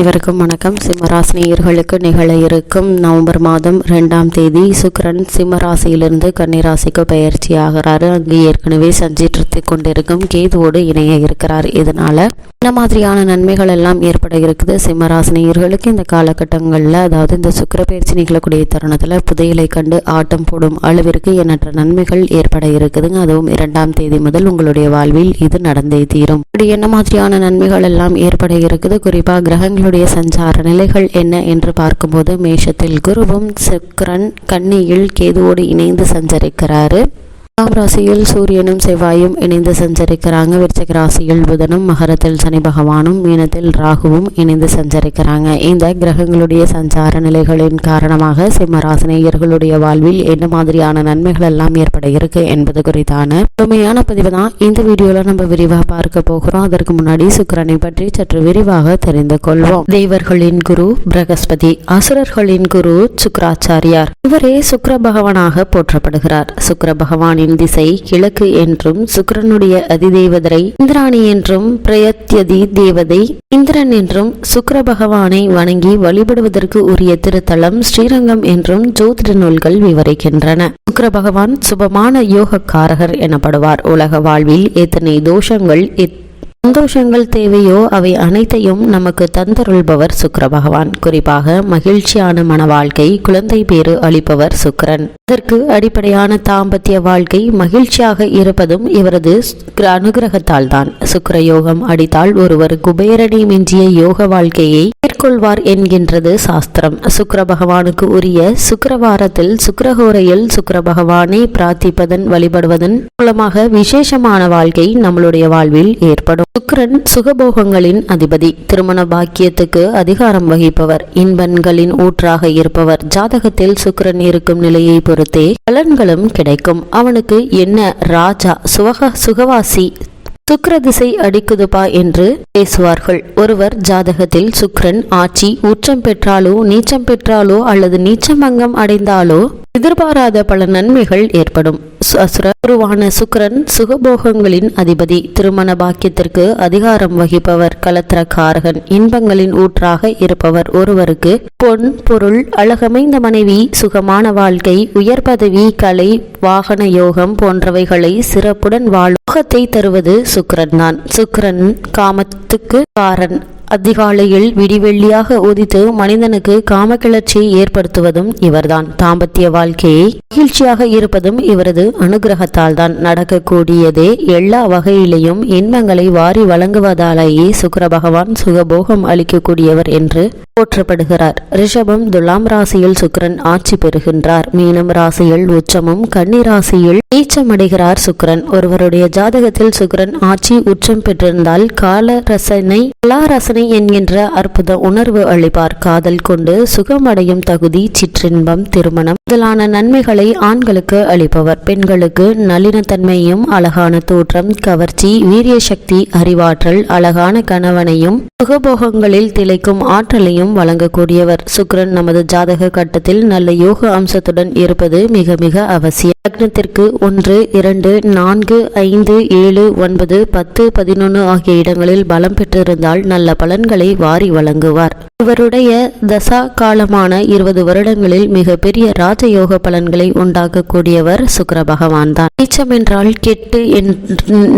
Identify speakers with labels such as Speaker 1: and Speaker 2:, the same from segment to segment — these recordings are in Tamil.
Speaker 1: இவருக்கும் வணக்கம். சிம்மராசினியர்களுக்கு நிகழ இருக்கும் நவம்பர் மாதம் ரெண்டாம் தேதி சுக்கிரன் சிம்மராசியிலிருந்து கன்னிராசிக்கு பயிற்சி ஆகிறாரு. அங்கு ஏற்கனவே சஞ்சிட்டு கொண்டிருக்கும் கேதுவோடு இணைய இருக்கிறார். இதனால என்ன மாதிரியான நன்மைகள் எல்லாம் ஏற்பட இருக்குது? சிம்மராசினியர்களுக்கு இந்த காலகட்டங்களில் அதாவது இந்த சுக்கிர பயிற்சி நிகழக்கூடிய தருணத்தில் புதையலை கண்டு ஆட்டம் போடும் அளவிற்கு எண்ணற்ற நன்மைகள் ஏற்பட இருக்குதுங்க. அதுவும் இரண்டாம் தேதி முதல் உங்களுடைய வாழ்வில் இது நடந்தே தீரும். இப்படி என்ன மாதிரியான நன்மைகள் எல்லாம் ஏற்பட இருக்குது? குறிப்பாக கிரகங்கள் கிரகங்களுடைய சஞ்சார நிலைகள் என்ன என்று பார்க்கும்போது மேஷத்தில் குருவும் சுக்கரன் கன்னியில் கேதுவோடு இணைந்து சஞ்சரிக்கிறாரு. துலாம் ராசியில் சூரியனும் செவ்வாயும் இணைந்து சஞ்சரிக்கிறாங்க. விருச்சக ராசியில் புதனும் மகரத்தில் சனி பகவானும் மீனத்தில் ராகுவும் இணைந்து சஞ்சரிக்கிறாங்க. இந்த கிரகங்களுடைய சஞ்சார நிலைகளின் காரணமாக சிம்ம ராசினியர்களுடைய வாழ்வில் என்ன மாதிரியான நன்மைகள் எல்லாம் ஏற்பட இருக்கு என்பது குறித்தான முழுமையான பதிவு தான் இந்த வீடியோல நம்ம விரிவாக பார்க்க போகிறோம். அதற்கு முன்னாடி சுக்கரனை பற்றி சற்று விரிவாக தெரிந்து கொள்வோம். தேவர்களின் குரு பிரகஸ்பதி அசுரர்களின் குரு சுக்கராச்சாரியார். இவரே சுக்கர பகவானாக போற்றப்படுகிறார். சுக்கர பகவானின் திசை கிழக்கு என்றும் சுக்கரனுடைய அதிதேவதரை இந்திராணி என்றும் பிரயத்யதி தேவதை இந்திரன் என்றும் சுக்கர பகவானை வணங்கி வழிபடுவதற்கு உரிய திருத்தலம் ஸ்ரீரங்கம் என்றும் ஜோதிட நூல்கள் விவரிக்கின்றன. சுக்கர பகவான் சுபமான யோகக்காரகர் எனப்படுவார். உலக வாழ்வில் எத்தனை தோஷங்கள் எத் சந்தோஷங்கள் தேவையோ அவை அனைத்தையும் நமக்கு தந்தருள்பவர் சுக்கர பகவான் குறிப்பாக மகிழ்ச்சியான மன வாழ்க்கை குழந்தை பேறு அளிப்பவர் சுக்கிரன். இதற்கு அடிப்படையான தாம்பத்திய வாழ்க்கை மகிழ்ச்சியாக இருப்பதும் இவரது அனுகிரகத்தால் தான் சுக்கிர யோகம் அடித்தால் ஒருவர் குபேரனை மிஞ்சிய யோக வாழ்க்கையை மேற்கொள்வார் என்கின்றது சாஸ்திரம். சுக்கர பகவானுக்கு உரிய சுக்கரவாரத்தில் சுக்கிரஹோரையில் சுக்கர பகவானை பிரார்த்திப்பதன் வழிபடுவதன் மூலமாக விசேஷமான வாழ்க்கை நம்மளுடைய வாழ்வில் ஏற்படும். சுக்கரன் சுகபோகங்களின் அதிபதி. திருமண பாக்கியத்துக்கு அதிகாரம் வகிப்பவர். இன்பன்களின் ஊற்றாக இருப்பவர். ஜாதகத்தில் சுக்கிரன் இருக்கும் நிலையை பொறுத்தே பலன்களும் கிடைக்கும். அவனுக்கு என்ன ராஜா சுவக சுகவாசி சுக்கர திசை அடிக்குதுபா என்று பேசுவார்கள். ஒருவர் ஜாதகத்தில் சுக்கரன் ஆட்சி உச்சம் பெற்றாலோ நீச்சம் பெற்றாலோ அல்லது நீச்சமங்கம் அடைந்தாலோ எதிர்பாராத பல நன்மைகள் ஏற்படும். குருவான சுக்கரன் சுகபோகங்களின் அதிபதி. திருமண பாக்கியத்திற்கு அதிகாரம் வகிப்பவர் கலத்திரக்காரகன். இன்பங்களின் ஊற்றாக இருப்பவர் ஒருவருக்கு பொன் பொருள் அழகமைந்த மனைவி சுகமான வாழ்க்கை உயர் பதவி கலை வாகன யோகம் போன்றவைகளை சிறப்புடன் வாழ்க்கத்தை தருவது சுக்கரன் தான் சுக்கரன் காமத்துக்கு காரன். அதிகாலையில் விடிவெள்ளியாக உதித்து மனிதனுக்கு காமக்கிளர்ச்சியை ஏற்படுத்துவதும் இவர்தான். தாம்பத்திய வாழ்க்கையை மகிழ்ச்சியாக இருப்பதும் இவரது அனுகிரகத்தால் தான் நடக்கக்கூடியதே எல்லா வகையிலையும் இன்பங்களை வாரி வழங்குவதாலேயே சுக்கர பகவான் சுகபோகம் அளிக்கக்கூடியவர் என்று போற்றப்படுகிறார். ரிஷபம் துலாம் ராசியில் சுக்கரன் ஆட்சி பெறுகின்றார். மீனம் ராசியில் உச்சமும் கன்னி ராசியில் நீச்சமடைகிறார் சுக்கரன். ஒருவருடைய ஜாதகத்தில் சுக்கரன் ஆட்சி உச்சம் பெற்றிருந்தால் கால ரசனை கலாரசனை என்கின்ற அற்புத உணர்வு அளிப்பார். காதல் கொண்டு சுகமடையும் தகுதி சிற்றின்பம் திருமணம் முதலான நன்மைகளை ஆண்களுக்கு அளிப்பவர். பெண்களுக்கு நளினத்தன்மையும் அழகான தோற்றம் கவர்ச்சி வீரிய சக்தி அறிவாற்றல் அழகான கணவனையும் சுகபோகங்களில் திளைக்கும் ஆற்றலையும் வழங்கக்கூடியவர். சுக்ரன் நமது ஜாதக கட்டத்தில் நல்ல யோக அம்சத்துடன் இருப்பது மிக மிக அவசியம். லக்னத்திற்கு ஒன்று இரண்டு நான்கு ஐந்து ஏழு ஒன்பது பத்து பதினொன்று ஆகிய இடங்களில் பலம் பெற்றிருந்தால் நல்ல பலன்களை வாரி வழங்குவார். இவருடைய தசா காலமான இருபது வருடங்களில் மிக பெரிய ராஜயோக பலன்களை உண்டாக்கக்கூடியவர் சுக்கர பகவான் தான் நீச்சம் என்றால் கெட்டு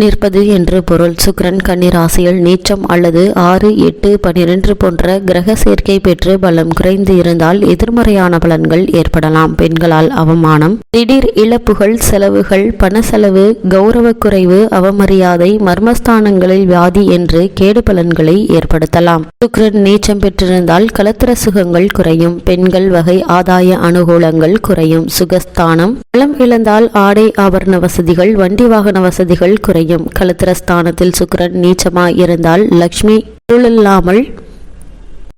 Speaker 1: நிற்பது என்று பொருள். சுக்கரன் கன்னிராசியில் நீச்சம் அல்லது ஆறு எட்டு பனிரெண்டு போன்ற கிரக சேர்க்கை பெற்று பலம் குறைந்து இருந்தால் எதிர்மறையான பலன்கள் ஏற்படலாம். பெண்களால் அவமானம் திடீர் இழப்புகள் செலவுகள் பண செலவு கௌரவ குறைவு அவமரியாதை மர்மஸ்தானங்களில் வியாதி என்று கேடு பலன்களை ஏற்படும் பயன்படுத்தலாம் சுக்கரன் நீச்சம் பெற்றிருந்தால் கலத்திர சுகங்கள் குறையும். பெண்கள் வகை ஆதாய அனுகூலங்கள் குறையும். சுகஸ்தானம். பலம் இழந்தால் ஆடை ஆபரண வசதிகள் வண்டி வாகன வசதிகள் குறையும். கலத்திரஸ்தானத்தில் சுக்கரன் நீச்சமாய் இருந்தால் லக்ஷ்மி பொருளில்லாமல்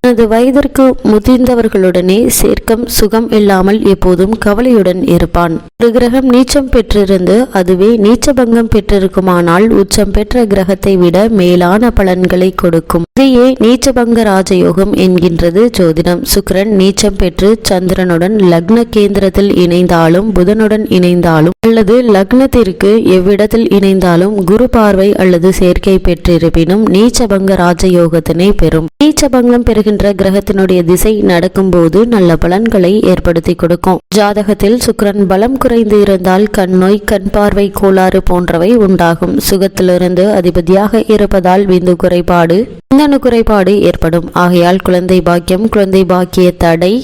Speaker 1: தனது வயதிற்கு முதிர்ந்தவர்களுடனே சேர்க்கம் சுகம் இல்லாமல் எப்போதும் கவலையுடன் இருப்பான். ஒரு கிரகம் நீச்சம் பெற்றிருந்து அதுவே நீச்சபங்கம் பெற்றிருக்குமானால் உச்சம் பெற்ற கிரகத்தை விட மேலான பலன்களை கொடுக்கும். இதையே நீச்சபங்க ராஜயோகம் என்கின்றது ஜோதிடம். சுக்கிரன் நீச்சம் பெற்று சந்திரனுடன் லக்ன கேந்திரத்தில் இணைந்தாலும் புதனுடன் இணைந்தாலும் அல்லது லக்னத்திற்கு எவ்விடத்தில் இணைந்தாலும் குரு பார்வை அல்லது சேர்க்கை பெற்றிருப்பினும் நீச்சபங்க ராஜயோகத்தினை பெறும். நீச்சபங்கம் பெறுகிற
Speaker 2: வருகின்ற கிரகத்தினுடைய திசை நடக்கும்போது நல்ல பலன்களை ஏற்படுத்தி கொடுக்கும். ஜாதகத்தில் சுக்கிரன் பலம் குறைந்து இருந்தால் கண் நோய் கண் பார்வை கோளாறு போன்றவை உண்டாகும். சுகத்திலிருந்து அதிபதியாக இருப்பதால் விந்து குறைபாடு மின்னணு குறைபாடு ஏற்படும். ஆகையால் குழந்தை பாக்கியம் குழந்தை பாக்கிய தடை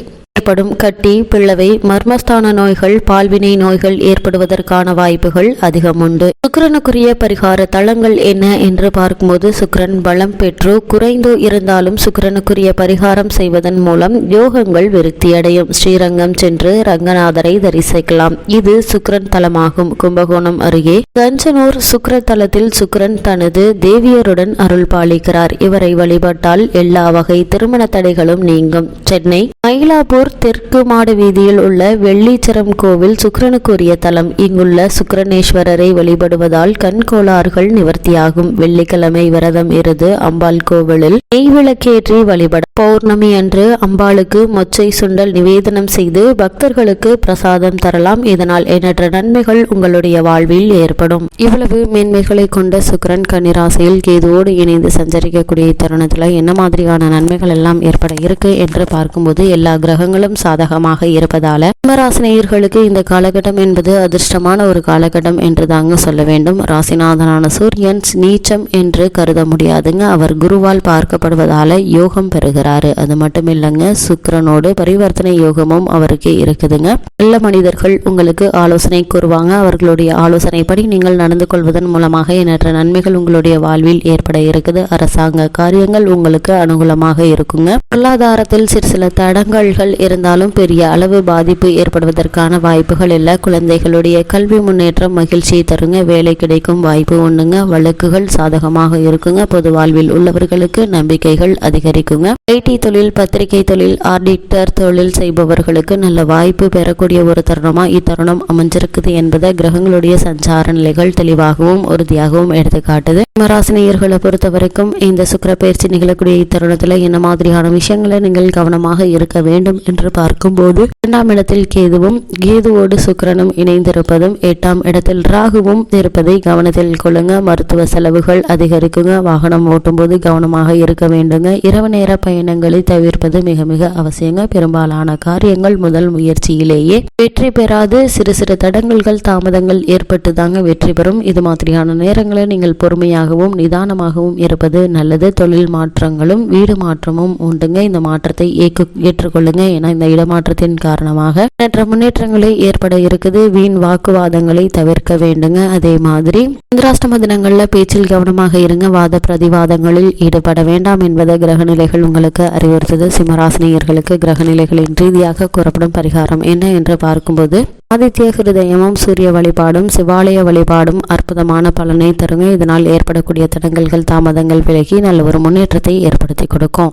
Speaker 2: ஏற்படும் கட்டி பிள்ளவை மர்மஸ்தான நோய்கள் பால்வினை நோய்கள் ஏற்படுவதற்கான வாய்ப்புகள் அதிகம் உண்டு. சுக்கரனுக்குரிய பரிகார தளங்கள் என்ன என்று பார்க்கும்போது சுக்கிரன் பலம் பெற்று குறைந்து இருந்தாலும் சுக்கிரனுக்குரிய பரிகாரம் செய்வதன் மூலம் யோகங்கள் விருத்தியடையும். ஸ்ரீரங்கம் சென்று ரங்கநாதரை தரிசிக்கலாம். இது சுக்கரன் தலமாகும். கும்பகோணம் அருகே கஞ்சனூர் சுக்கர தலத்தில் சுக்கரன் தனது தேவியருடன் அருள் பாலிக்கிறார். இவரை வழிபட்டால் எல்லா வகை திருமண தடைகளும் நீங்கும். சென்னை மயிலாப்பூர் தெற்கு மாடு வீதியில் உள்ள வெள்ளீச்சரம் கோவில் சுக்கரனுக்குரிய தலம். இங்குள்ள சுக்கிரனேஸ்வரரை வழிபடுவதால் கண் கோளாறுகள் நிவர்த்தியாகும். வெள்ளிக்கிழமை விரதம் இருந்து அம்பாள் கோவிலில் நெய் விளக்கேற்றி வழிபட பௌர்ணமி அன்று அம்பாளுக்கு மொச்சை சுண்டல் நிவேதனம் செய்து பக்தர்களுக்கு பிரசாதம் தரலாம். இதனால் எண்ணற்ற நன்மைகள் உங்களுடைய வாழ்வில் ஏற்படும். இவ்வளவு மேன்மைகளை கொண்ட சுக்கரன் கன்னிராசியில் கேதுவோடு இணைந்து சஞ்சரிக்கக்கூடிய தருணத்தில் என்ன மாதிரியான நன்மைகள் எல்லாம் ஏற்பட இருக்கு என்று பார்க்கும்போது எல்லா கிரகங்களும் சாதகமாக இருப்பதால கும்பராசினியர்களுக்கு இந்த காலகட்டம் என்பது அதிர்ஷ்டமான ஒரு காலகட்டம் என்று தாங்க சொல்ல வேண்டும். ராசிநாதனான சூரியன் நீச்சம் என்று கருத முடியாதுங்க. அவர் குருவால் பார்க்கப்படுவதால யோகம் பெறுகிறாரு. அது மட்டும் இல்லைங்க சுக்கரனோடு பரிவர்த்தனை யோகமும் அவருக்கு இருக்குதுங்க. நல்ல மனிதர்கள் உங்களுக்கு ஆலோசனை கூறுவாங்க. அவர்களுடைய ஆலோசனைப்படி நீங்கள் நடந்து கொள்வதன் மூலமாக எண்ணற்ற நன்மைகள் உங்களுடைய வாழ்வில் ஏற்பட இருக்குது. அரசாங்க காரியங்கள் உங்களுக்கு அனுகூலமாக இருக்குங்க. பொருளாதாரத்தில் சிறு சில தடங்கல்கள் இருந்தாலும் பெரிய அளவு பாதிப்பு ஏற்படுவதற்கான வாய்ப்புகள் இல்லை. குழந்தைகளுடைய கல்வி முன்னேற்றம் மகிழ்ச்சியை தருங்க. வேலை கிடைக்கும் வாய்ப்பு ஒண்ணுங்க வழக்குகள் சாதகமாக இருக்குங்க. பொது வாழ்வில் உள்ளவர்களுக்கு நம்பிக்கைகள் அதிகரிக்குங்க. ஐடி தொழில் பத்திரிகை தொழில் ஆடிட்டர் தொழில் செய்பவர்களுக்கு நல்ல வாய்ப்பு பெறக்கூடிய ஒரு தருணமா இத்தருணம் அமைஞ்சிருக்குது என்பதை கிரகங்களுடைய சஞ்சார நிலைகள் தெளிவாகவும் உறுதியாகவும் எடுத்துக்காட்டுது. மராசினியர்களை பொறுத்த வரைக்கும் இந்த சுக்கர பயிற்சி நிகழக்கூடிய இத்தருணத்துல என்ன மாதிரியான விஷயங்களை நீங்கள் கவனமாக இருக்க வேண்டும் என்று பார்க்கும்போது இரண்டாம் இடத்தில் கேதுவும் கேதுவோடு சுக்கிரனும் இணைந்திருப்பதும் எட்டாம் இடத்தில் ராகுவும் இருப்பதை கவனத்தில் கொள்ளுங்க. மருத்துவ செலவுகள் அதிகரிக்குங்க. வாகனம் ஓட்டும்போது கவனமாக இருக்க வேண்டுங்க. இரவு நேர பயணங்களை தவிர்ப்பது மிக மிக அவசியங்க. பெரும்பாலான காரியங்கள் முதல் முயற்சியிலேயே வெற்றி பெறாது. சிறு சிறு தடங்கல்கள் தாமதங்கள் ஏற்பட்டு தாங்க வெற்றி பெறும். இது மாதிரியான நேரங்களில் நீங்கள் பொறுமையாகவும் நிதானமாகவும் இருப்பது நல்லது. தொழில் மாற்றங்களும் வீடு மாற்றமும் உண்டுங்க. இந்த மாற்றத்தை ஏற்று ஏற்றுக்கொள்ளுங்க. ஏன்னா இந்த இடமாற்றத்தின் காரணமாக நேற்ற முன்னேற்றங்களே ஏற்பட இருக்குது. வீண் வாக்குவாதங்களை தவிர்க்க வேண்டுங்க. அதே மாதிரி சந்திராஷ்டம தினங்கள்ல பேச்சில் கவனமாக இருங்க. வாத பிரதிவாதங்களில் ஈடுபட வேண்டாம் என்பதை கிரகநிலைகள் உங்களுக்கு அறிவுறுத்தது. சிம்மராசினியர்களுக்கு கிரகநிலைகளின் ரீதியாக கூறப்படும் பரிகாரம் என்ன என்று பார்க்கும்போது ஆதித்ய ஹிருதயமும் சூரிய வழிபாடும் சிவாலய வழிபாடும் அற்புதமான பலனை தருங்க. இதனால் ஏற்படக்கூடிய தடங்கல்கள் தாமதங்கள் விலகி நல்ல ஒரு முன்னேற்றத்தை ஏற்படுத்தி கொடுக்கும்.